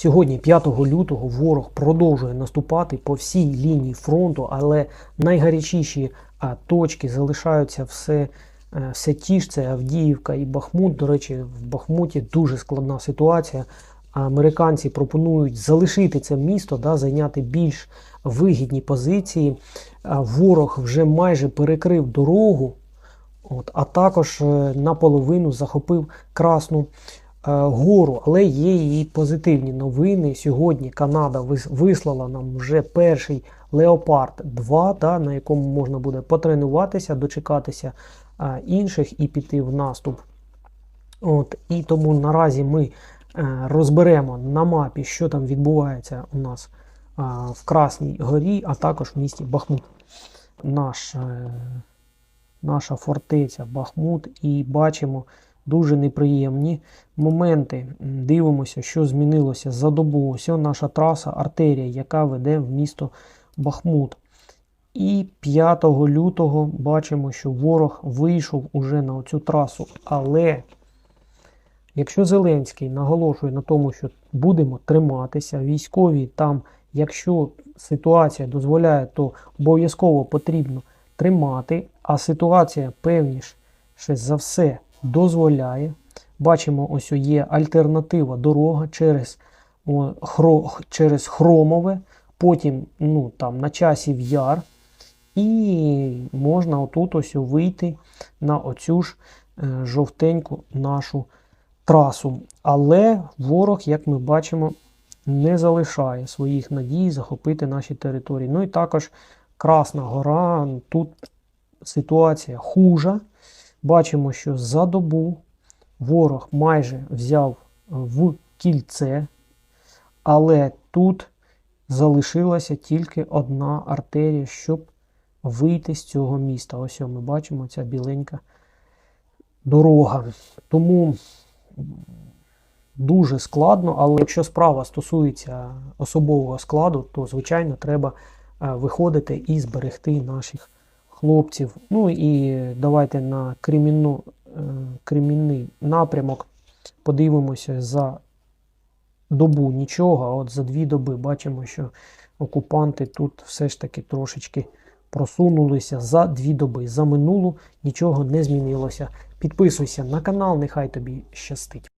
Сьогодні, 5 лютого, ворог продовжує наступати по всій лінії фронту, але найгарячіші точки залишаються все, е, все ті ж, це Авдіївка і Бахмут. До речі, в Бахмуті дуже складна ситуація. Американці пропонують залишити це місто, да, зайняти більш вигідні позиції. Ворог вже майже перекрив дорогу, от, а також е, наполовину захопив Красну гору. Але є і позитивні новини. Сьогодні Канада вислала нам вже перший Леопард 2, да, на якому можна буде потренуватися, дочекатися е, інших і піти в наступ. От, і тому наразі ми е, розберемо на мапі, що там відбувається у нас в Красній горі, а також в місті Бахмут. Наш, е, наша фортеця Бахмут, і бачимо дуже неприємні моменти. Дивимося, що змінилося за добу. Ось наша траса, артерія, яка веде в місто Бахмут. І 5 лютого бачимо, що ворог вийшов уже на цю трасу. Але якщо Зеленський наголошує на тому, що будемо триматися, військові там, якщо ситуація дозволяє, то обов'язково потрібно тримати, а ситуація певніше за все дозволяє. Бачимо, ось є альтернатива дорога через, о, хро, через Хромове, потім ну, там, на часів яр. І можна отут ось вийти на оцю ж е, жовтеньку нашу трасу. Але ворог, як ми бачимо, не залишає своїх надій захопити наші території. Ну і також Красна Гора. Тут ситуація хужа. Бачимо, що за добу ворог майже взяв в кільце, але тут залишилася тільки одна артерія, щоб вийти з цього міста. Ось ми бачимо ця біленька дорога. Тому дуже складно, але якщо справа стосується особового складу, то звичайно треба е, виходити і зберегти наших хлопців. Ну і давайте на кримінну, е, кримінний напрямок подивимося за добу нічого, а от за дві доби бачимо, що окупанти тут все ж таки трошечки просунулися за дві доби. За минулу нічого не змінилося. Підписуйся на канал, нехай тобі щастить.